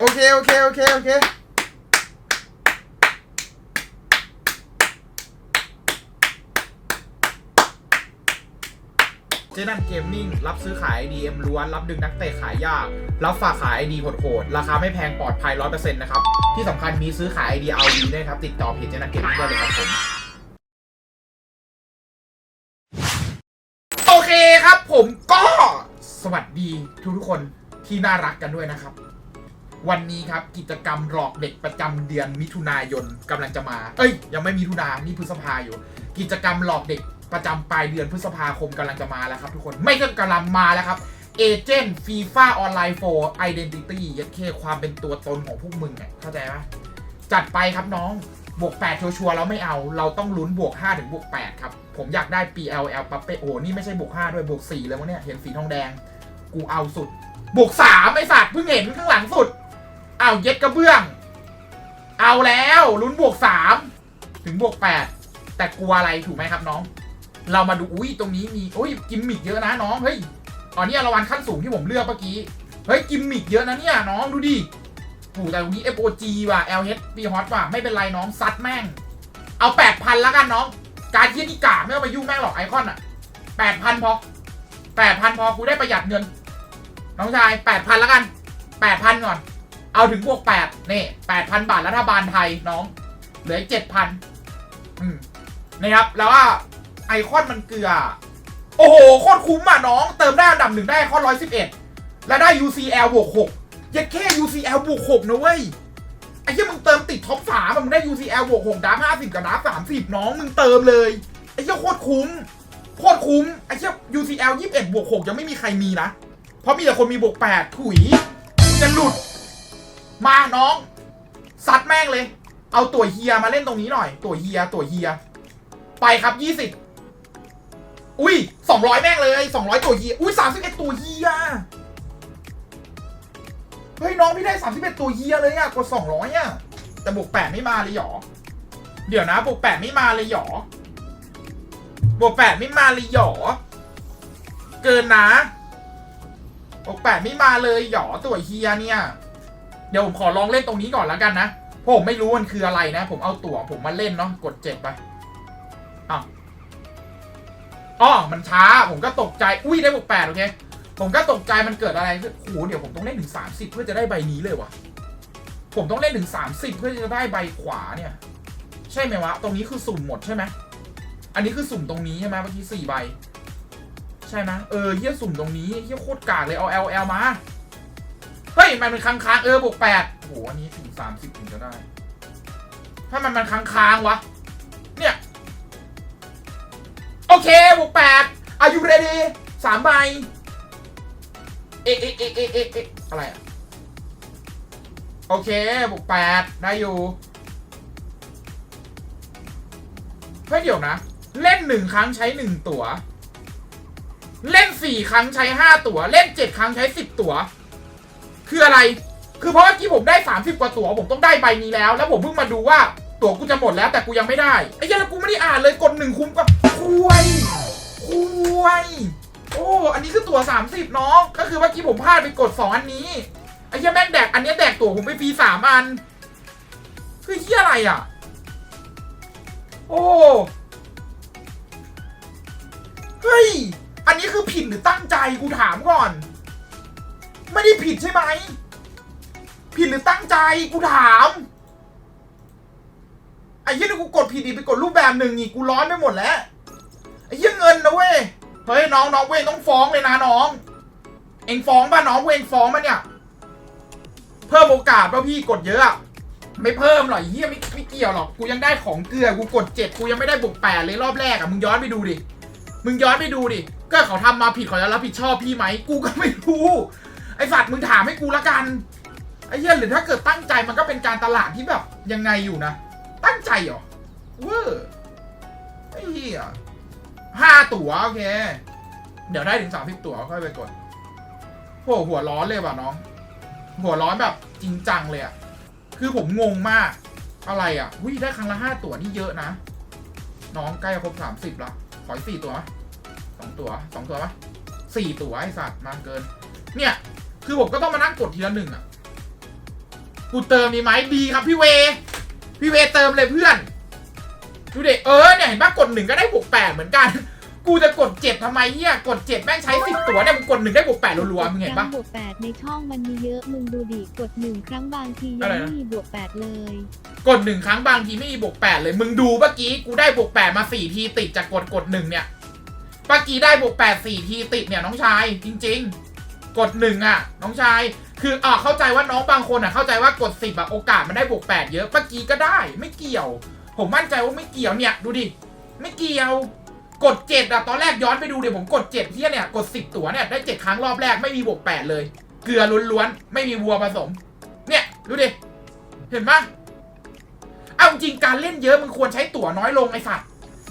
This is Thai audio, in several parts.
โอเค โอเค โอเค โอเค เจนันเกมมิ่งรับซื้อขาย DM ล้วน รับดึงนักเตะขายยาก รับฝากขาย ID โหดๆ ราคาไม่แพงปลอดภัย 100%นะครับ ที่สำคัญมีซื้อขาย ID เอาดีด้วยครับ ติดต่อเพจเจนันเกมมิ่งได้เลยครับผมโอเคครับผมก็สวัสดีทุกทุกคนที่น่ารักกันด้วยนะครับ วันนี้ครับกิจกรรมหลอกเด็กประจำเดือนมิถุนายนกำลังจะมา เอ้ย ยังไม่มิถุนานี่พฤษภาอยู่ กิจกรรมหลอกเด็กประจำปลายเดือนพฤษภาคมกำลังจะมาแล้วครับทุกคนไม่ใช่กำลังมาแล้วครับเอเจนต์ฟีฟ่าออนไลน์โฟร์ไอดีนิตี้ยัดเคความเป็นตัวตนของพวกมึงอะเข้าใจปะจัดไปครับน้องบวก 8 ชัวร์ๆเราไม่เอา เราต้องลุ้นบวก 5 ถึงบวก 8 ครับ ผมอยากได้ PLL ปัปเป้โอ้นี่ไม่ใช่บวก 5 ด้วยบวก 4 แล้ววะเนี่ย เห็นสีทองแดง กูเอาสุด บวก 3 ไอสัตว์เพิ่งเห็นข้างหลังสุด อาเย็ดกระเบื้อง เอาแล้วลุ้นบวก3ถึงบวก8แต่กลัวอะไรถูกไหมครับน้อง เรามาดูอุ้ยตรงนี้มีอุ้ยกิมมิกเยอะนะน้องเฮ้ยอ๋อนี่รางวัลขั้นสูงที่ผมเลือกเมื่อกี้เฮ้ยกิมมิกเยอะนะเนี่ยน้องดูดิโอ้โหแต่ตรงนี้ FOG ว่ะ LH B Hot ว่ะไม่เป็นไรน้องซัดแม่ง เอาแปดพันแล้วกันน้อง การเทียนี่กาไม่ต้องไปยุ่งแม่งหรอกไอคอนอะแปดพันพอแปดพันพอกูได้ประหยัดเงิน น้องชายแปดพันแล้วกันแปดพันก่อน เอาถึงบวกแปดนี่แปดพันบาทรัฐบาลไทยน้อง เหลือเจ็ดพันอืมนะครับ แล้วว่าไอคอนมันเกลือ โอ้โห โคตรคุ้มอะน้อง เติมได้อันดับหนึ่งได้ไอคอนร้อยสิบเอ็ดและได้ UCL บวกหกยัดแค่ UCL บวกหกนะเว้ย ไอ้เหี้ยมึงเติมติดท็อปสามมึงได้ UCL บวกหกดาร์ห้าสิบกับดาร์สามสิบน้องมึงเติมเลย ไอ้เหี้ยโคตรคุ้ม โคตรคุ้ม ไอ้เหี้ย UCL ยี่สิบเอ็ดบวกหกยังไม่มีใครมีนะ เพราะมีแต่คนมีบวกแปดถุยจะหลุด มาน้องซัดแม่งเลย เอาตัวเฮียมาเล่นตรงนี้หน่อย ตัวเฮียตัวเฮีย ไปครับยี่สิบอุ้ยสองร้อยแม่งเลยสองร้อยตัวเฮียอุ้ยสามสิบเอ็ดตัวเฮียเฮ้ยน้องพี่ได้สามสิบเอ็ดตัวเฮียเลยอะกว่าสองร้อยอะแต่บวกแปดไม่มาเลยหรอเดี๋ยวนะบวกแปดไม่มาเลยหรอบวกแปดไม่มาเลยหรอเกินนะบวกแปดไม่มาเลยหรอตัวเฮียเนี่ย ดี๋ยวผมขอลองเล่นตรงนี้ก่อนแล้วกันนะเพราะผมไม่รู้มันคืออะไรนะ ผมเอาตั๋วผมมาเล่นเนาะกดเจ็ดไปอ้าวอ๋อมันช้าผมก็ตกใจอุ้ยได้บวกแปดโอเคผมก็ตกใจมันเกิดอะไรโอ้โหเดี๋ยวผมต้องเล่นถึง30เพื่อจะได้ใบนี้เลยวะผมต้องเล่นถึง30เพื่อจะได้ใบขวาเนี่ย ใช่ไหมวะ ตรงนี้คือสุ่มหมดใช่ไหมอันนี้คือสุ่มตรงนี้ใช่ไหมเมื่อกี้สี่ใบ ใช่ไหมเออเฮียสุ่มตรงนี้เฮียโคตรกากเลยเอา L L มา เฮ้ย มันเป็นค้างค้างเออบวกแปดโอ้โห อันนี้ถึง30ถึงจะได้ ถ้ามันมันค้างค้างวะ เนี่ย โอเคบวกแปดอายุเรดีสามใบ เอะเอะเอะเอะเอเอะอะไรอะโอเคบวกแปดได้อยู่เฮ้ยเดี๋ยวนะ เล่นหนึ่งครั้งใช้หนึ่งตัว เล่นสี่ครั้งใช้ห้าตัว เล่นเจ็ดครั้งใช้สิบตัว คืออะไร คือเพราะเมื่อกี้ผมได้สามสิบกว่าตัวผมต้องได้ใบนี้แล้ว แล้วผมเพิ่งมาดูว่าตั๋วกูจะหมดแล้วแต่กูยังไม่ได้ไอ้ยแล้วกูไม่ได้อ่านเลยกดหนึ่งคุ้มกับคุยคุยโอ้อันนี้คือตั๋ว30 น้อง ก็คือเมื่อกี้ผมพลาดไปกด 2 อันนี้ไอ้เหี้ยแม่งแดกอันนี้แดกตั๋วผมไปฟรีสามอัน คือเหี้ยอะไรอะ โอ้เฮ้ยอันนี้คือผิดหรือตั้งใจกูถามก่อน ไม่ได้ผิดใช่ไหม ผิดหรือตั้งใจกูถามไอ้เหี้ยนี่กูกดผิดอีกไปกดรูปแบบหนึ่งอีกกูร้อนไปหมดแล้วไอ้เหี้ยเงินนะเว้ยเฮ้ยน้องน้องเว้ยต้องฟ้องเลยนะน้อง เองฟ้องป่ะน้องเว้ยเองฟ้องป่ะเนี่ย เพิ่มโอกาสป่ะพี่กดเยอะไม่เพิ่มหรอกเฮียไม่ไม่เกี่ยวหรอกกูยังได้ของเกลือกูกดเจ็ดกูยังไม่ได้บวกแปดเลยรอบแรกอะมึงย้อนไปดูดิมึงย้อนไปดูดิก็เขาทำมาผิดเขาจะรับผิดชอบพี่ไหมกูก็ไม่รู้ ไอสัตว์มึงถามให้กูละกัน ไอ้เหี้ยหรือถ้าเกิดตั้งใจมันก็เป็นการตลาดที่แบบยังไงอยู่นะ ตั้งใจเหรอเวอร์ไอ้เหี้ยห้าตั๋วโอเค เดี๋ยวได้ถึงสามสิบตั๋วค่อยไปกดโหหัวร้อนเลยว่ะน้อง หัวร้อนแบบจริงจังเลยอะคือผมงงมาก อะไรอะวิได้ครั้งละห้าตั๋วนี่เยอะนะ น้องใกล้ครบสามสิบละขอสี่ตั๋วไหมสองตั๋วสองตั๋วไหมสี่ตั๋วไอสัตว์นานเกิน เนี่ย คือผมก็ต้องมานั่งกดทีละหนึ่งอะกูเติมดีไหมดีครับพี่เว พี่เวเติมเลยเพื่อน ดูเด็เออเนี่ยเห็นปะกดหนึ่งก็ได้บวกแปดเหมือนกัน กูจะกดเจ็ดทำไมเนี่ยกดเจ็ดแม่งใช้สิบตัวเนี่ยมึงกดหนึ่งได้บวกแปดรัวๆมึงเห็นปะบวกแปดในช่องมันมีเยอะมึงดูดิกดหนึ่งครั้งบางทียัอะไรงนะไม่มีบวกแปดเลย กดหนึ่งครั้งบางทีไม่มีบวกแปดเลย มึงดูเมื่อกี้กูได้บวกแปดมาสี่ทีติดจากกดกดหนึ่งเนี่ยเมื่อกี้ได้บวกแปดสี่ทีติดเนี่ยน้องชายจริง ๆ กดหนึ่งอะ น้องชาย คืออ่าเข้าใจว่าน้องบางคนอะเข้าใจว่ากดสิบอะโอกาสมันได้บวกแปดเยอะเมื่อกี้ก็ได้ไม่เกี่ยว ผมมั่นใจว่าไม่เกี่ยวเนี่ยดูดิไม่เกี่ยวกดเจ็ดอะตอนแรกย้อนไปดูเดี๋ยวผมกดเจ็ดที่เนี่ยกดสิบตัวเนี่ยได้เจ็ดครั้งรอบแรกไม่มีบวกแปดเลย เกลือล้วนๆไม่มีวัวผสม เนี่ยดูดิเห็นปะเอาจริงการเล่นเยอะมึงควรใช้ตั๋วน้อยลงไอ้สัตว์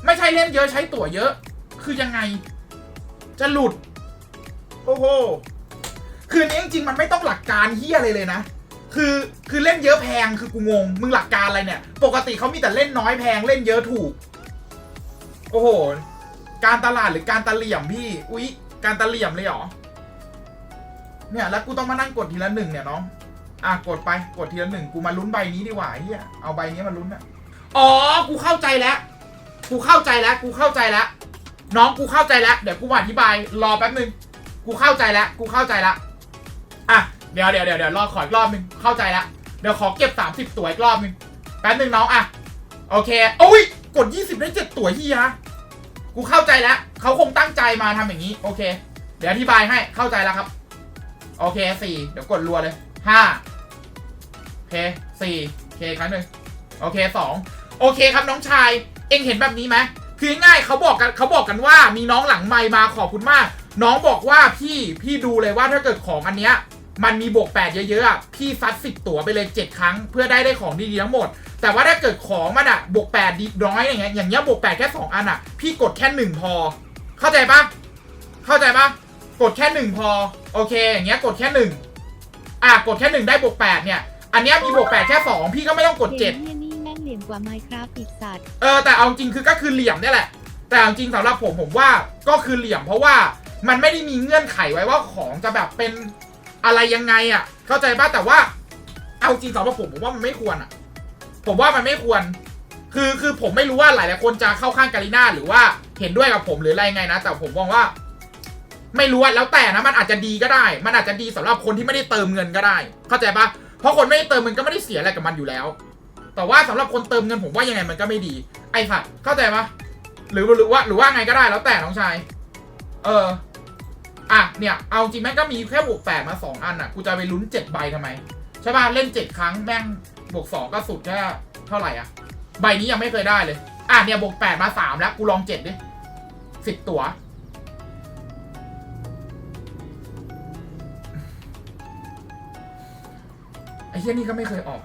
ไม่ใช่เล่นเยอะใช้ตั๋วเยอะ คือยังไง จะหลุด โอ้โห คืออนนี้จริงๆมันไม่ต้องหลักการเฮียอะไรเลยนะ คือคือเล่นเยอะแพงคือกูงง มึงหลักการอะไรเนี่ย ปกติเขามีแต่เล่นน้อยแพงเล่นเยอะถูก โอ้โห การตลาดหรือการตะเหลี่ยมพี่ อุ๊ย การตะเหลี่ยมเลยเหรอ เนี่ยแล้วกูต้องมานั่งกดทีละหนึ่งเนี่ยน้อง อะกดไปกดทีละหนึ่งกูมาลุ้นใบนี้ดีกว่าเฮียเอาใบนี้มาลุ้นอะอ๋อ กูเข้าใจแล้ว กูเข้าใจแล้ว กูเข้าใจแล้ว น้องกูเข้าใจแล้ว เดี๋ยวกูอธิบาย รอแป๊บนึง กูเข้าใจแล้ว กูเข้าใจแล้ว อะเดี๋ยวเดี๋ยวเดี๋ยวเดี๋ยวรอขออีกรอบนึงเข้าใจแล้วเดี๋ยวขอเก็บ 30 ตัวอีกรอบนึงแป๊บนึงน้องอะโอเคโอ้ยกด 20 ได้ 7 ตัวเฮียกูเข้าใจแล้วเขาคงตั้งใจมาทำอย่างนี้ โอเค เดี๋ยวอธิบายให้เข้าใจแล้วครับ โอเคสี่เดี๋ยวกดรัวเลยห้าโอเคสี่โอเคครั้งหนึ่งโอเคสองโอเคครับน้องชาย เอ็งเห็นแบบนี้ไหมคือง่ายเขาบอกกันเขาบอกกันว่ามีน้องหลังไมมาขอบคุณมาก น้องบอกว่าพี่พี่ดูเลยว่าถ้าเกิดของอันเนี้ย มันมีบวกแปดเยอะๆอะพี่ซัดสิบตั๋วไปเลยเจ็ดครั้ง เพื่อได้ได้ของดีๆทั้งหมด แต่ว่าถ้าเกิดของมันอะบวกแปดดีน้อยอย่างเงี้ยอย่างเงี้ยบวกแปดแค่สองอันอะพี่กดแค่หนึ่งพอ เข้าใจปะเข้าใจปะกดแค่หนึ่งพอ โอเค อย่างเงี้ยกดแค่หนึ่งอะกดแค่หนึ่งได้บวกแปดเนี่ย อันเนี้ยมีบวกแปดแค่สองพี่ก็ไม่ต้องกดเกเจ็ดมเฮียนี่แม่งเหลี่ยมกว่าไมค์ครับอีกสัตว์เออแต่เอาจริงคือก็คือเหลี่ยมเนี่ยแหละ แต่เอาจริงสำหรับผมผมว่าก็คือเหลี่ยมเพราะว่ามันไม่ได้มีเงื่อนไขไว้ว่าของจะแบบเป็น อะไรยังไงอะ เข้าใจป่ะแต่ว่า เอาจริงสำหรับผมผมว่ามันไม่ควรอะ ผมว่ามันไม่ควร คือคือผมไม่รู้ว่าหลายหลายคนจะเข้าข้างกาลิน่าหรือว่าเห็นด้วยกับผมหรืออะไรไงนะ แต่ผมมองว่า ไม่รู้อะแล้วแต่นะ มันอาจจะดีก็ได้ มันอาจจะดีสำหรับคนที่ไม่ได้เติมเงินก็ได้ เข้าใจปะเพราะคนไม่ได้เติมเงินก็ไม่ได้เสียอะไรกับมันอยู่แล้ว แต่ว่าสำหรับคนเติมเงินผมว่ายังไงมันก็ไม่ดี ไอ้สัตว์เข้าใจปะหรือหรือว่าหรือว่าไงก็ได้แล้วแต่น้องชาย เออ อะเนี่ยเอาจริงแม่งก็มีแค่บวกแปดมาสองอันอะกูจะไปลุ้นเจ็ดใบทำไมใช่ป่ะเล่นเจ็ดครั้งแม่งบวกสองก็สุดแค่เท่าไหร่อะใบนี้ยังไม่เคยได้เลย อะเนี่ยบวกแปดมาสามแล้วกูลองเจ็ดดิสิบตัวไอ้เฮี้ยนี่ก็ไม่เคยออก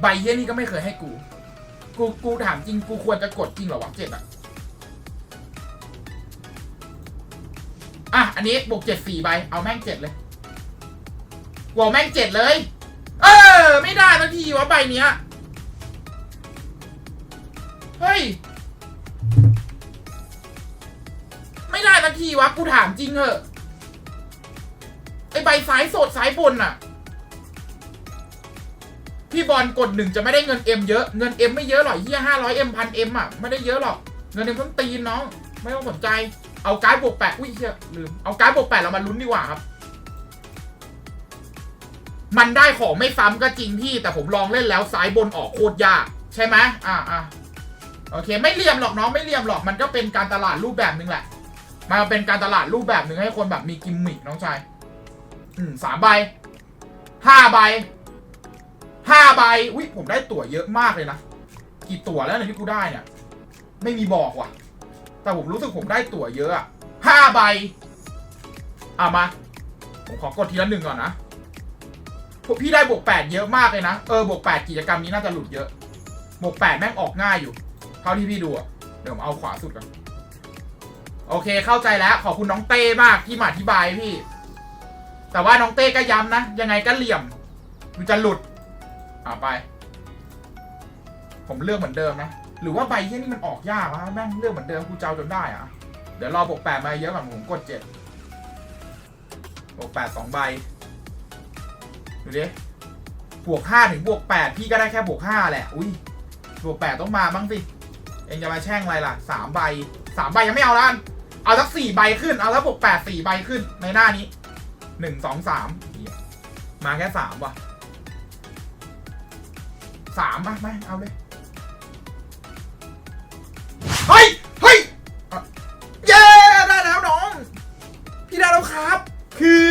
ใบเฮี้ยนี่ก็ไม่เคยให้กู กูกูถามจริงกูควรจะกดจริงเหรอวะเจ็ดอะ นนี้บวกเจ็ดสี่ใบ เอาแม่งเจ็ดเลยกวแม่งเจ็ดเลย เออ ไม่ได้สักทีวะใบเนี้ย เฮ้ย ไม่ได้สักทีวะ กูถามจริงเหอะ ไอใบซ้ายสดซ้ายบนน่ะพี่บอลกดหนึ่งจะไม่ได้เงินเอ็มเยอะ เงินเอ็มไม่เยอะหรอกเฮียห้าร้อยเอ็มพันเอ็มอะ ไม่ได้เยอะหรอก เงินเอ็มต้องตีนน้อง ไม่ต้องสนใจ เอาการ์ดบวกแปดอุ้ยเฮียลืมเอาการ์ดบวกแปดเรามาลุ้นดีกว่าครับ มันได้ของไม่ซ้ำก็จริงพี่ แต่ผมลองเล่นแล้วซ้ายบนออกโคตรยากใช่ไหมอ่าอ่าโอเค ไม่เลี่ยมหรอกน้องไม่เลี่ยมหรอกมันก็เป็นการตลาดรูปแบบหนึ่งแหละมันเป็นการตลาดรูปแบบหนึ่งให้คนแบบมีกิมมิคน้องชายอืมสามใบห้าใบห้าใบอุ้ยผมได้ตั๋วเยอะมากเลยนะ กี่ตั๋วแล้วเนี่ยที่กูได้เนี่ย ไม่มีบอกว่ะ แต่ผมรู้สึกผมได้ตั๋วเยอะอะห้าใบอะมา ผมขอกดทีละหนึ่งก่อนนะพ,พี่ได้บวกแปดเยอะมากเลยนะ เออบวกแปดกิจกรรมนี้น่าจะหลุดเยอะ บวกแปดแม่งออกง่ายอยู่ เท่าที่พี่ดูอะเดี๋ยวผมเอาขวาสุดก่อน โอเคเข้าใจแล้ว ขอบคุณน้องเต้มากที่มาอธิบายพี่ แต่ว่าน้องเต้ก็ย้ำนะ ยังไงก็เหลี่ยม มันจะหลุด อ่าไป ผมเลือกเหมือนเดิมนะ หรือว่าใบที่นี่มันออกยากวะแม่งเลือกเหมือนเดิมกูเจ้าจนได้อะเดี๋ยวรอบวกแปดมาเยอะก่อนผมกดเจ็ดบวกแปดสองใบดูดิบวกห้าถึงบวกแปดพี่ก็ได้แค่บวกห้าแหละ อุ้ยบวกแปดต้องมาบ้างสิ เองจะมาแช่งอะไรล่ะสามใบสามใบยังไม่เอาละกันเอาสักสี่ใบขึ้น เอาสักบวกแปดสี่ใบขึ้นในหน้านี้หนึ่งสองสามมาแค่สามว่ะสามป่ะไหมเอาเลย เฮ้ย เฮ้ย เย้ ได้แล้วน้อง พี่ได้แล้วครับ คือ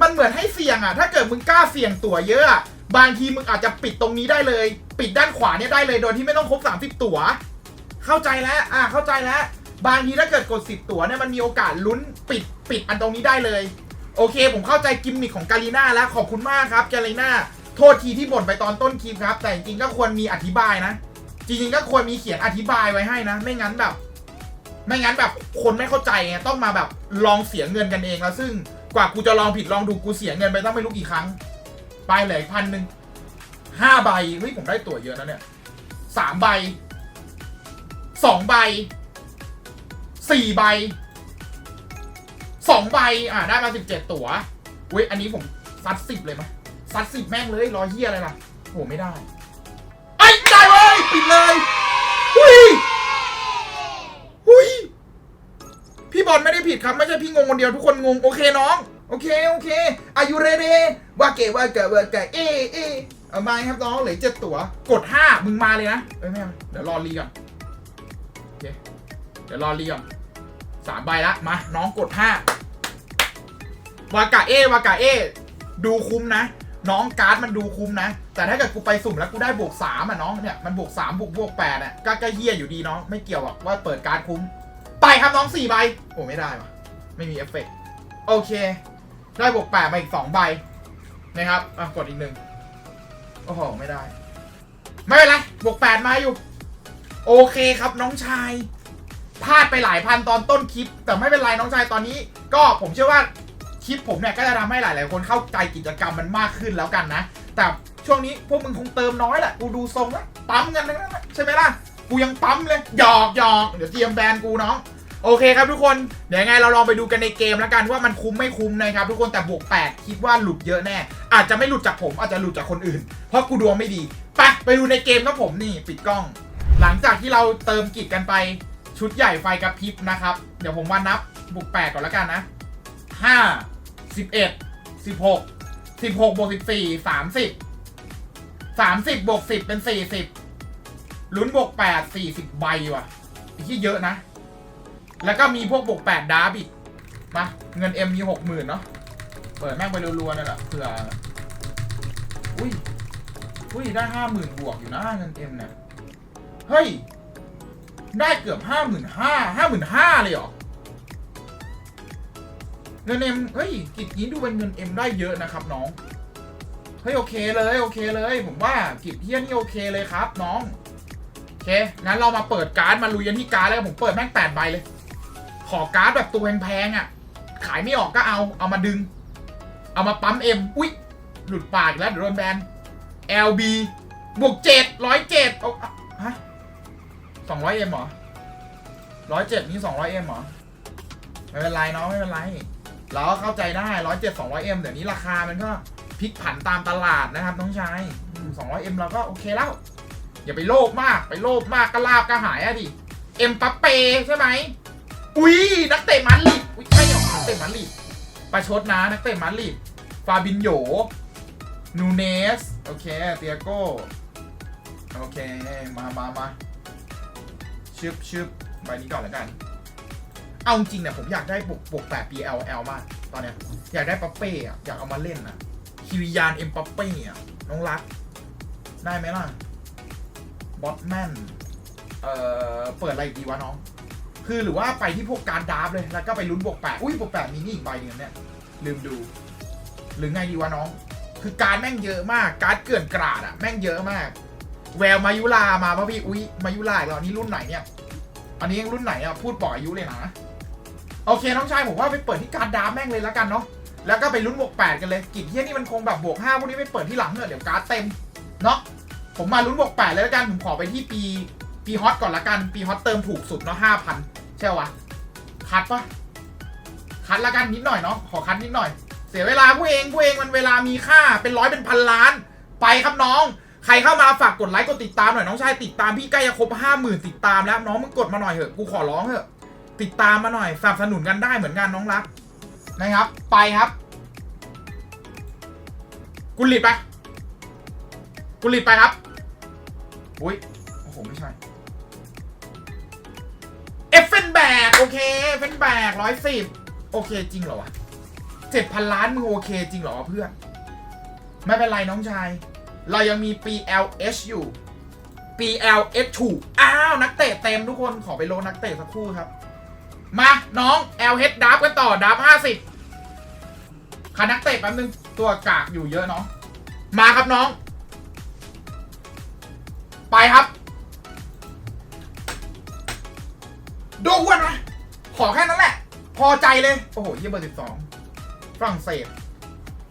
มันเหมือนให้เสี่ยงอะถ้าเกิดมึงกล้าเสี่ยงตั๋วเยอะ บางทีมึงอาจจะปิดตรงนี้ได้เลย ปิดด้านขวาเนี่ยได้เลยโดยที่ไม่ต้องครบ30 ตั๋ว เข้าใจแล้ว อะเข้าใจแล้ว บางทีถ้าเกิดกด 10 ตั๋วเนี่ยมันมีโอกาสลุ้นปิดปิดอันตรงนี้ได้เลย โอเค ผมเข้าใจกิมมิคของกาลีน่าแล้วขอบคุณมากครับกาลีน่าโทษทีที่บ่นไปตอนต้นคลิปครับ แต่จริงๆก็ควรมีอธิบายนะ จริงๆก็ควรมีเขียนอธิบายไว้ให้นะ ไม่งั้นแบบ ไม่งั้นแบบคนไม่เข้าใจไงต้องมาแบบลองเสียเงินกันเองแล้วซึ่งกว่ากูจะลองผิดลองถูกกูเสียเงินไปต้องไม่รู้กี่ครั้ง ไปเลยพันหนึ่งห้าใบเฮ้ยผมได้ตั๋วเยอะนะเนี่ยสามใบสองใบสี่ใบสองใบอ่าได้มาสิบเจ็ดตั๋วเว้ยอันนี้ผมซัดสิบเลยไหมซัดสิบแม่งเลยรอเฮียอะไรล่ะโหไม่ได้ ปิดเลยหุยหุยพี่บอลไม่ได้ผิดครับ ไม่ใช่พี่งงคนเดียวทุกคนงง โอเคน้อง โอเค โอเคอายุเรเดว่าเกว่าเกว่าเกเอเอเอามาครับน้องเหลือเจ็ดตัว กดห้ามึงมาเลยนะเอ้ยไม่เดี๋ยวรอรีก่อนโอเคเดี๋ยวรอรีก่อนสามใบละมา น้องกดห้าวากาเอวากาเอ ดูคุ้มนะ น้องการ์ดมันดูคุ้มนะ แต่ถ้าเกิดกูไปสุ่มแล้วกูได้บวกสามอะน้องเนี่ยมันบวกสามบวกบวกแปดอะก็ก็เฮี้ยอยู่ดีน้องไม่เกี่ยวหรอกว่าเปิดการ์ดคุ้ม ไปครับน้องสี่ใบโอ้ไม่ได้วะไม่มีเอฟเฟกโอเค ได้บวกแปดมาอีกสองใบนะครับอะกดอีกหนึ่งโอ้โหไม่ได้ ไม่เป็นไรบวกแปดมาอยู่ โอเคครับน้องชายพลาดไปหลายพันตอนต้นคลิป แต่ไม่เป็นไรน้องชายตอนนี้ ก็ผมเชื่อว่า คลิปผมเนี่ยก็จะทำให้หลาย ๆ คนเข้าใจกิจกรรมมันมากขึ้นแล้วกันนะ แต่ช่วงนี้พวกมึงคงเติมน้อยแหละ กูดูทรงแล้วปั๊มกันทั้งนั้นแหละใช่ไหมล่ะ กูยังปั๊มเลย หยอกหยอกเดี๋ยวเตรียมแบนกูน้องโอเคครับทุกคน เดี๋ยวไงเราลองไปดูกันในเกมแล้วกันว่ามันคุ้มไม่คุ้มนะครับ ทุกคนแต่บวก 8 คิดว่าหลุดเยอะแน่ อาจจะไม่หลุดจากผมอาจจะหลุดจากคนอื่น เพราะกูดวงไม่ดีไปไปดูในเกมครับผมนี่ปิดกล้อง หลังจากที่เราเติมกิจกันไปชุดใหญ่ไฟกระพริบนะครับ เดี๋ยวผมว่านับ บวก 8 ก่อนแล้วกันนะห้า สิบเอ็ดสิบหกสิบหกบวกสิบสี่สามสิบสามสิบบวกสิบเป็นสี่สิบลุ้นบวกแปดสี่สิบใบว่ะที่เยอะนะ แล้วก็มีพวกบวกแปดดาร์บอีกมาเงินเอ็มมีหกหมื่นเนาะเปิดแม่งไปรัวๆนั่นแหละเผื่ออุ้ยอุ้ยได้ห้าหมื่นบวกอยู่นะเงินเอ็มเนี่ยเฮ้ย ได้เกือบห้าหมื่นห้าห้าหมื่นห้าเลยเหรอ เงินเอ็มเฮ้ยกิจนี้ดูเป็นเงินเอ็มได้เยอะนะครับน้อง เฮ้ยโอเคเลยโอเคเลย ผมว่ากิจเฮียนี่โอเคเลยครับ น้องโอเคงั้นเรามาเปิดการ์ดมาลุยกันที่การ์ดแล้วผมเปิดแม่งแปดใบเลย ขอการ์ดแบบตัวแพงๆอะ ขายไม่ออกก็เอาเอามาดึง เอามาปั๊มเอ็มอุ้ยหลุดปากแล้วเดี๋ยวโดนแบน LB บวกเจ็ดร้อยเจ็ดเอาฮะสองร้อยเอ็มเหรอร้อยเจ็ดนี่สองร้อยเอ็มเหรอไม่เป็นไรเนาะไม่เป็นไร เราก็เข้าใจได้ร้อยเจ็ดสองร้อยเอ็มเดี๋ยวนี้ราคามันก็พลิกผันตามตลาดนะครับน้องชายสองร้อยเอ็มเราก็โอเคแล้ว อย่าไปโลภมากไปโลภมากก็ลาบก็หายอะดิเอ็มปัปเป้ใช่ไหมอุ้ยนักเตะมันลีดอุ้ยใช่เหรอนักเตะมันลีดประชดนะนักเตะมันลีดฟาบินโยนูเนส โอเคเตียโก้ โอเค มามามาชึบชึบใบนี้ก่อนแล้วกัน เอาจริงเนี่ยผมอยากได้บวกบวกแปด PLL มากตอนเนี้ยอยากได้ปัปเป้อะอยากเอามาเล่นอะคิริยานเอ็มปัปเป้อะน้องรัก ได้ไหมล่ะบอสแมนเอ่อเปิดอะไรดีวะน้อง คือหรือว่าไปที่พวกการดาร์ฟเลยแล้วก็ไปลุ้นบวกแปดอุ้ยบวกแปดมีนี่อีกใบหนึงเนี่ยลืมดู หรือไงดีวะน้อง คือการแม่งเยอะมากการดเกลื่อนกราดอะแม่งเยอะมาก แววมายุลามาป่ะพี่อุ้ยมายุลาอีกแล้วอันนี้รุ่นไหนเนี่ยอันนี้ยังรุ่นไหนอะพูดบอกอายุเลยนะ โอเคน้องชายผมว่าไปเปิดที่การดาแม่งเลยแล้วกันเนาะแล้วก็ไปลุ้นบวกแปดกันเลยกิจเที่ยนี่มันคงแบบบวกห้าพวกนี้ไม่เปิดที่หลังเนอะเดี๋ยวการ์ดเต็มเนาะผมมาลุ้นบวกแปดเลยแล้วกันผมขอไปที่ปีปีฮอตก่อนละกันปีฮอตเติมถูกสุดเนาะห้าพันใช่วะคัดปะคัดละกันนิดหน่อยเนาะขอคัดนิดหน่อย เสียเวลาผู้เองผู้เองมันเวลามีค่าเป็นร้อยเป็นพันล้าน ไปครับน้อง ใครเข้ามาฝากกดไลค์กดติดตามหน่อยน้องชายติดตามพี่ใกล้จะครบห้าหมื่นติดตามแล้วน้องมึงกดมาหน่อยเถอะกูขอร้องเถอะ ติดตามมาหน่อยสนับสนุนกันได้เหมือนกันน้องรัก นะครับ ไปครับ กุลิตไป กุลิตไปครับ อุ้ยโอ้โหไม่ใช่เอฟเฟนแบกโอเคเฟนแบกร้อยสิบโอเคจริงเหรอวะเจ็ดพันล้านมึงโอเคจริงเหรอเพื่อน ไม่เป็นไรน้องชาย เรายังมี PLH อยู่ PLH ถูกอ้าว นักเตะเต็มทุกคนขอไปโลนักเตะสักครู่ครับ มาน้อง LH ดับกันต่อดับห้าสิบขานักเตะแป๊บนึง ตัวกากอยู่เยอะเนาะมาครับน้อง ไปครับ ดูอ้วนไหมขอแค่นั้นแหละ พอใจเลย โอ้โหเยี่ยเบอร์สิบสองฝรั่งเศส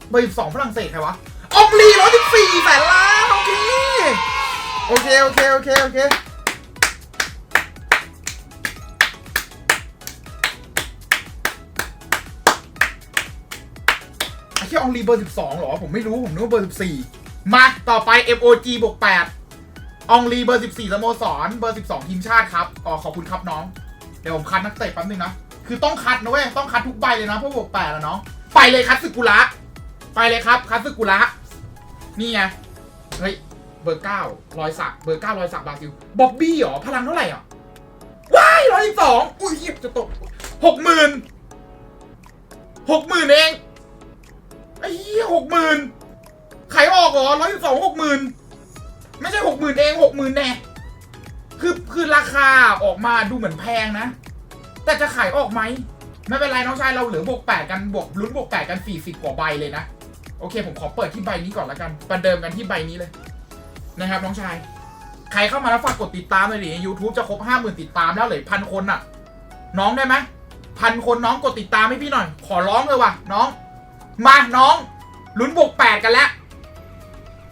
เบอร์สิบสองฝรั่งเศสใครวะอองลีร้อยสิบสี่แสนล้านโอเค โอเค โอเค โอเค โอเค ไอ้ที่อองลีเบอร์สิบสองหรอ ผมไม่รู้ ผมนึกว่าเบอร์สิบสี่มา ต่อไป MOG บวกแปดอองลีเบอร์สิบสี่สโมสร เบอร์สิบสองทีมชาติครับ อ๋อ ขอบคุณครับน้อง เดี๋ยวผมคัดนักเตะแป๊บนึงนะ คือต้องคัดนะเว้ย ต้องคัดทุกใบเลยนะ เพราะบวกแปดแล้วน้องไปเลยคัดสึกุระ ไปเลยครับ คัดสึกุระ นี่ไง เฮ้ย เบอร์เก้ารอยสัก เบอร์เก้ารอยสักบราซิล บ๊อบบี้หรอ พลังเท่าไหร่อะ ว้ายร้อยสองอุ้ยจะตกหกหมื่นหกหมื่นเอง อ้หี้หกหมื่นขายออกเหรอร้อยสองหกหมื่นไม่ใช่หกหมื่นเองหกหมื่นแน่คือคือราคาออกมาดูเหมือนแพงนะ แต่จะขายออกไหมไม่เป็นไรน้องชายเราเหลือบวกแปดกันบวกลุ้นบวกแปดกันสี่สิบกว่าใบเลยนะ โอเค ผมขอเปิดที่ใบนี้ก่อนละกัน ประเดิมกันที่ใบนี้เลย นะครับน้องชาย ใครเข้ามาแล้วฝากกดติดตามเลยดิ YouTube จะครบห้าหมื่นติดตามแล้วเหลือพันคนอะน้องได้ไหมพันคนน้องกดติดตามให้พี่หน่อย ขอร้องเลยว่ะ น้อง มาน้องลุ้นบวกแปดกันแล้ว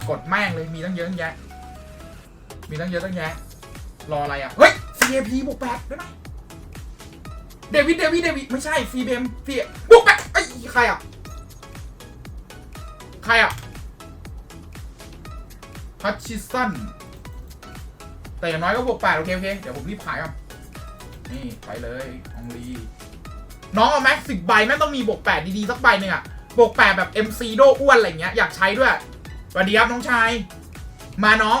กดแม่งเลยมีตั้งเยอะตั้งแยะ มีตั้งเยอะตั้งแยะ รออะไรอะ เฮ้ย CAP บวกแปดได้ไหมเดวิดเดวิดเดวิดไม่ใช่ซีเบมซีบวกแปดไอ้ใครอะ ใครอะพัชชิสันแต่อย่างน้อยก็บวกแปดโอเคโอเค เดี๋ยวผมรีบขายก่อนนี่ ไปเลยองลีน้องเอาแม็กสิบใบแม่งต้องมีบวกแปดดีๆ สักใบหนึ่งอะ บวกแปดแบบ MC โดอ้วนอะไรเงี้ยอยากใช้ด้วยสวัสดีครับน้องชาย มาน้อง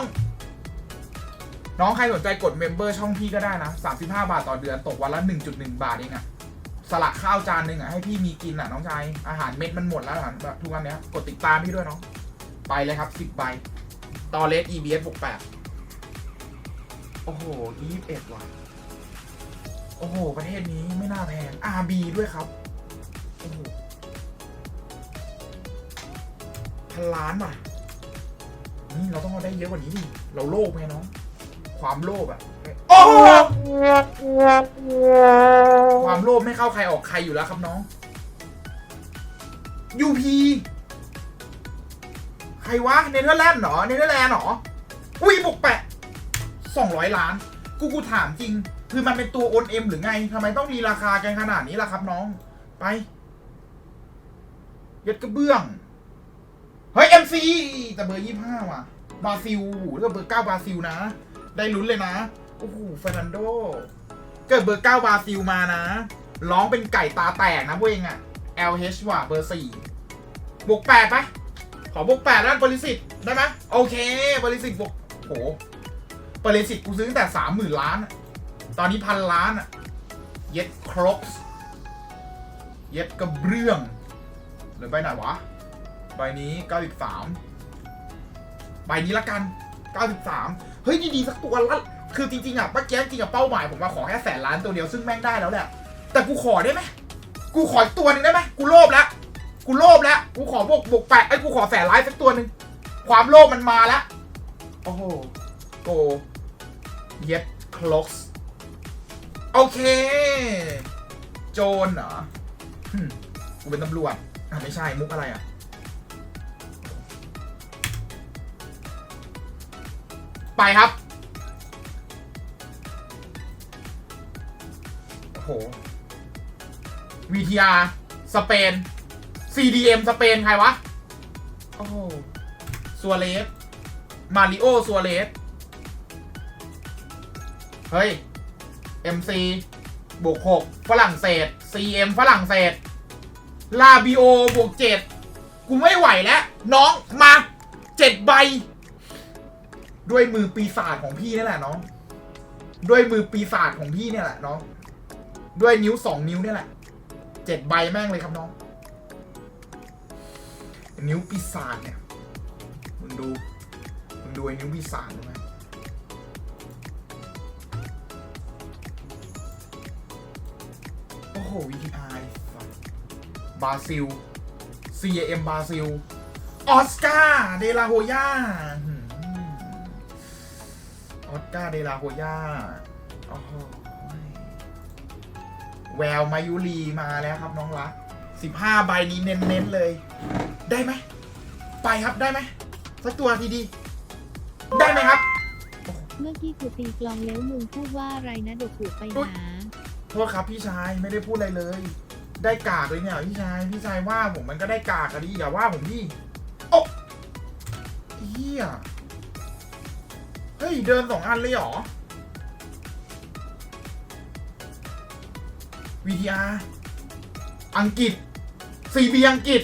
น้องใครสนใจกดเมมเบอร์ช่องพี่ก็ได้นะ 35 บาทต่อเดือนตกวันละ 1.1 บาทเองอะสละข้าวจานหนึ่งอะให้พี่มีกินอะน้องชาย อาหารเม็ดมันหมดแล้วอะแบบทุกวันเนี้ยกดติดตามพี่ด้วยน้อง ไปเลยครับ 10ใบต่อเลส EBS บวก8โอ้โห21ว่ะโอ้โห ประเทศนี้ไม่น่าแพง RB ด้วยครับ โอ้โห พันล้านว่ะนี่เราต้องเอาได้เยอะกว่านี้ดิ เราโลภไงน้อง ความโลภอะโอ้โหความโลภไม่เข้าใครออกใครอยู่แล้วครับน้อง UP ใครวะเนเธอร์แลนด์เหรอเนเธอร์แลนด์เหรออุ้ยบวกแปะสองร้อยล้าน กูกูถามจริง คือมันเป็นตัวโอนเอ็มหรือไงทำไมต้องมีราคากันขนาดนี้ล่ะครับน้อง ไปเย็ดกระเบื้อง เฮ้ยเอ็มซีแต่เบอร์ยี่ห้าว่ะ บราซิลถ้าเบอร์เก้าบราซิลนะ ได้ลุ้นเลยนะ โอ้โหเฟรนันโด เกิดเบอร์เก้าบราซิลมานะ ร้องเป็นไก่ตาแตกนะพวกเองอะ LH ว่ะเบอร์สี่บวกแปดปะขอบวกแปดด้านบริสิทธิ์ได้ไหมโอเค บริสิทธิ์บวกโหบริสิทธิ์กูซื้อตั้งแต่สามหมื่นล้าน ตอนนี้พันล้านอะเย็ดครบเย็ดกระเบื้องเหลือใบไหนวะ ใบนี้ 93 ใบนี้ละกัน 93 เฮ้ยดีๆสักตัวละคือจริงๆอะป้าแก้จริงอะเป้าหมายผมว่าขอแค่แสนล้านตัวเดียวซึ่งแม่งได้แล้วแหละ แต่กูขอได้ไหมกูขออีกตัวหนึ่งได้ไหมกูโลภแล้ว กูโลภแล้ว กูขอบวกบวกแปดไอ้กูขอแสนล้านสักตัวหนึ่งความโลภมันมาแล้ว โอ้โหโกเย็ดคล็อกโอเค โจรเหรอกูเป็นตำรวจอะไม่ใช่มุกอะไรอะ ไปครับ โอ้โห VTR สเปน CDM สเปน ใครวะ โอ้โหสซัวเรสมาริโอซัวเรสเฮ้ย MC บวกหกฝรั่งเศส CM ฝรั่งเศส ลาบิโอบวกเจ็ดกูไม่ไหวแล้ว น้องมาเจ็ดใบ ด้วยมือปีศาจของพี่นี่แหละน้อง ด้วยมือปีศาจของพี่เนี่ยแหละน้อง ด้วยนิ้วสองนิ้วเนี่ยแหละเจ็ดใบแม่งเลยครับน้อง นิ้วปีศาจเนี่ยมึงดูมึงดูไอ้นิ้วปีศาจดูไหมโอ้โห VTI บราซิล CAM บราซิล ออสการ์ เดลาโฮย่า ออสการ์เดลาโฮย่าโอ้โหแววมายุรีมาแล้วครับน้องรักสิบห้าใบนี้เน้นๆเลย ได้ไหม ไปครับได้ไหมสักตัวทีดี ได้ไหมครับ เมื่อกี้กูตีกลองแล้วมึงพูดว่าอะไรนะเดี๋ยวกูไปหาโทษครับพี่ชายไม่ได้พูดอะไรเลย ได้กากเลยเนี่ยพี่ชายพี่ชายว่าผมมันก็ได้กากอะดิอย่าว่าผมดิโอ้เฮีย เฮ้ย เดินสองอันเลยเหรอ VTR อังกฤษ CB อังกฤษ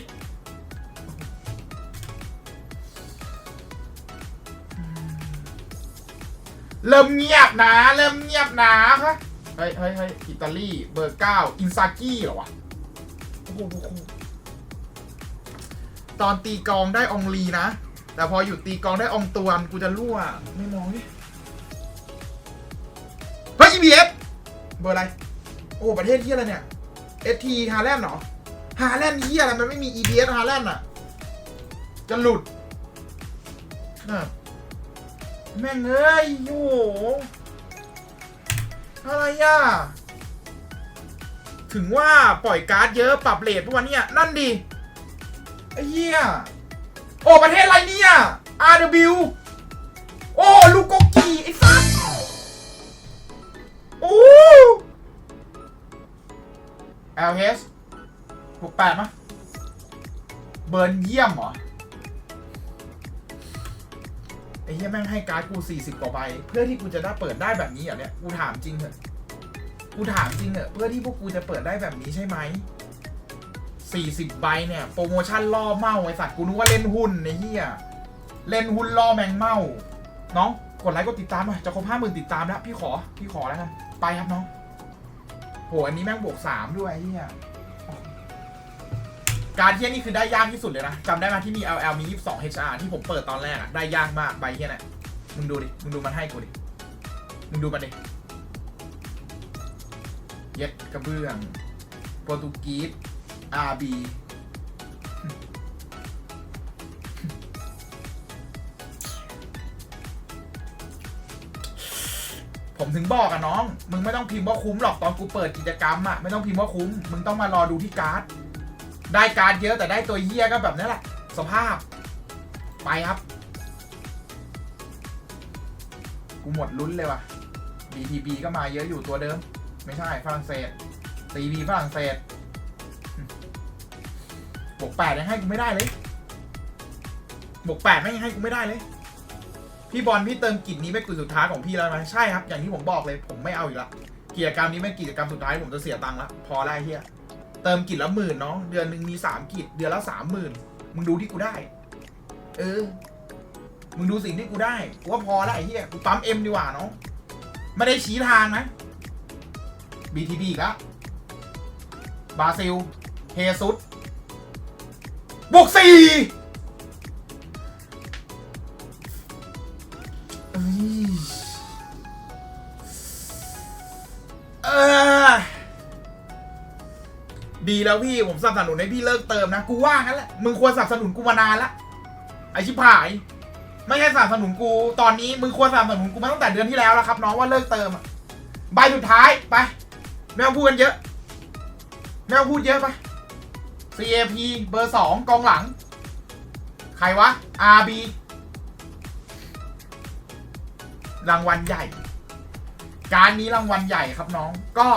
เริ่มเงียบนะ เริ่มเงียบนะครับเฮ้ยเฮ้ยเฮ้ยอิตาลีเบอร์เก้าอินซากิเหรอวะโอ้โหตอนตีกองได้องลีนะ แต่พอหยุดตีกองได้อองตวนกูจะรั่ว ไม่มองดิเฮ้ย EBF เบอร์อะไร โอ้ ประเทศที่อะไรเนี่ย ST ฮาแลนด์เหรอ ฮาแลนด์ที่อะไร มันไม่มี EBF ฮาแลนด์อะ จะหลุดครับแม่งเอ้ยโอ้โหอะไรอะ ถึงว่าปล่อยการ์ดเยอะปรับเลทพวกวันเนี้ยนั่นดิไอ้เหี้ย โอ้ประเทศอะไรเนี่ย RW โอ้ลูกโกกีไอ้สัสโอ้ LH หกแปดมะเบิร์นเยี่ยมเหรอ ไอ้เหี้ยแม่งให้การ์ดกู 40 กว่าใบ เพื่อที่กูจะได้เปิดได้แบบนี้เหรอเนี่ย กูถามจริงเถอะ กูถามจริงเถอะ เพื่อที่พวกกูจะเปิดได้แบบนี้ใช่ไหม 40ใบเนี่ยโปรโมชั่นล่อเมาไอสัตว์กูนึกว่าเล่นหุ้นไอ้เหี้ยเล่นหุ้นล่อแมงเมาน้องกดไลค์กดติดตามหน่อยจะครบห้าหมื่นติดตามแล้วพี่ขอพี่ขอแล้วกันไปครับน้องโหอันนี้แม่งบวกสามด้วยไอ้เหี้ยการเที่ยนี่คือได้ยากที่สุดเลยนะจำได้ไหมที่มี LL มี 22 HR ที่ผมเปิดตอนแรกอะได้ยากมากใบเที่ยน่ะมึงดูดิมึงดูมันให้กูดิมึงดูมันดิเย็ดกระเบื้องโปรตุกีส RB ผมถึงบอกอะน้อง มึงไม่ต้องพิมพ์ว่าคุ้มหรอกตอนกูเปิดกิจกรรมอะไม่ต้องพิมพ์ว่าคุ้ม มึงต้องมารอดูที่การ์ด ได้การ์ดเยอะแต่ได้ตัวเฮี้ยก็แบบนี้แหละ สภาพ ไปครับ กูหมดลุ้นเลยว่ะ BTB ก็มาเยอะอยู่ตัวเดิม ไม่ใช่ฝรั่งเศส CB ฝรั่งเศส บวกแปดยังให้กูไม่ได้เลยบวกแปดไม่ยังให้กูไม่ได้เลย พี่บอลพี่เติมกิจนี้เป็นกิจสุดท้ายของพี่แล้วไหมใช่ครับ อย่างที่ผมบอกเลย ผมไม่เอาอีกละกิจกรรมนี้เป็นกิจกรรมสุดท้ายผมจะเสียตังค์ละพอแล้วไอ้เฮียเติมกิจละหมื่นเน้องเดือนหนึ่งมีสามกิจเดือนละสามหมื่นมึงดูที่กูได้ เออ มึงดูสิ่งที่กูได้กูว่าพอล้วไอ้เหี้ยกูปั๊มเอ็มดีกว่าเน้องไม่ได้ชี้ทางนะ BTB อีกล้วบราซิลเฮซุส บวกสี่เออดีแล้วพี่ผมสนับสนุนให้พี่เลิกเติมนะ กูว่างั้นแหละ มึงควรสนับสนุนกูมานานละไอชิบหาย ไม่ใช่สนับสนุนกู ตอนนี้มึงควรสนับสนุนกูมาตั้งแต่เดือนที่แล้วแล้วครับ น้องว่าเลิกเติมอะใบสุดท้ายไป ไม่ต้องพูดกันเยอะ ไม่ต้องพูดเยอะไป CAP เบอร์สองกองหลัง ใครวะ RB รางวัลใหญ่ การนี้รางวัลใหญ่ครับน้อง ก็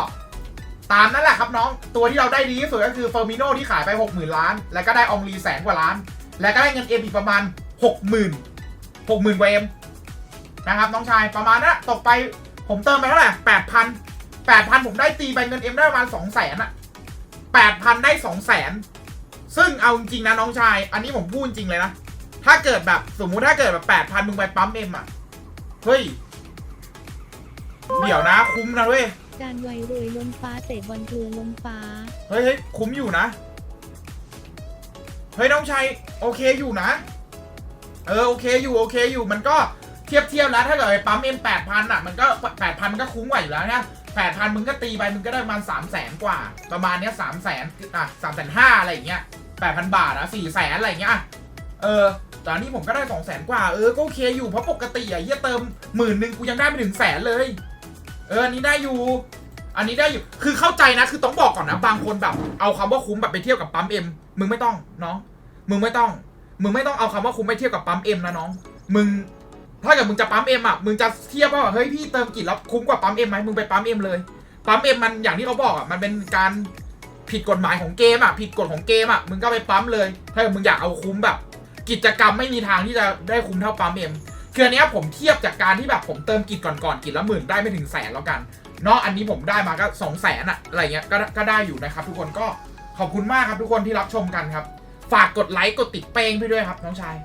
ตามนั่นแหละครับน้อง ตัวที่เราได้ดีที่สุดก็คือเฟอร์มิโนที่ขายไป 60,000 ล้าน แล้วก็ได้องลีแสนกว่าล้าน แล้วก็ได้เงินเอ็มอีกประมาณหกหมื่นหกหมื่นเวมนะครับน้องชายประมาณนั้นตกไปผมเติมไปเท่าไหร่แปดพันแปดพันผมได้ตีไปเงินเอ็มได้ประมาณสองแสนอะ แปดพันได้สองแสนซึ่งเอาจริงๆนะน้องชาย อันนี้ผมพูดจริงเลยนะ ถ้าเกิดแบบสมมุติถ้าเกิดแบบแปดพันมึงไปปั๊มเอ็มอะเฮ้ย เดี๋ยวนะคุ้มนะเว้ย การไวรวยล้นฟ้าเตะบอลเกลือล้นฟ้า เฮ้ยเฮ้ยคุ้มอยู่นะ เฮ้ยน้องชัยโอเคอยู่นะ เออโอเคอยู่โอเคอยู่มันก็เทียบเทียบแล้วถ้าเกิดไปปั๊มเอ็มแปดพันอะ มันก็แปดพันก็คุ้มกว่าอยู่แล้วเนี่ย แปดพันมึงก็ตีไปมึงก็ได้ประมาณสามแสนกว่า ประมาณเนี้ยสามแสนอะสามแสนห้าอะไรอย่างเงี้ยแปดพันบาทอะสี่แสนอะไรอย่างเงี้ยเออตอนนี้ผมก็ได้สองแสนกว่าเออก็โอเคอยู่เพราะปกติอะเฮียเติมหมื่นหนึ่งกูยังได้ไม่ถึงแสนเลย เอออันนี้ได้อยู่ อันนี้ได้อยู่คือเข้าใจนะคือต้องบอกก่อนนะบางคนแบบ เอาคำว่าคุ้มแบบไปเที่ยวกับปั๊มเอ็มมึงไม่ต้องน้อง มึงไม่ต้อง มึงไม่ต้องเอาคำว่าคุ้มไปเที่ยวกับปั๊มเอ็มนะน้อง มึง ถ้าเกิดมึงจะปั๊มเอ็มอะ มึงจะเทียบว่าเฮ้ยพี่เติมกี่แล้วคุ้มกว่าปั๊มเอ็มไหมมึงไปปั๊มเอ็มเลย ปั๊มเอ็มมันอย่างที่เขาบอกอะ มันเป็นการผิดกฎหมายของเกมอะ ผิดกฎของเกมอะ มึงก็ไปปั๊มเลย ถ้าเกิดมึงอยากเอาคุ้มแบบ กิจกรรมไม่มีทางที่จะได้คุ้มเท่าปั๊มเอ็มคืออันนี้ผมเทียบจากการที่แบบผมเติมกิจก่อนๆกิจละหมื่นได้ไม่ถึงแสนแล้วกัน เนาะอันนี้ผมได้มาก็สองแสนอะอะไรเงี้ยก็ก็ได้อยู่นะครับ ทุกคนก็ขอบคุณมากครับทุกคนที่รับชมกันครับ ฝากกดไลค์กดติดเป้งพี่ด้วยครับน้องชาย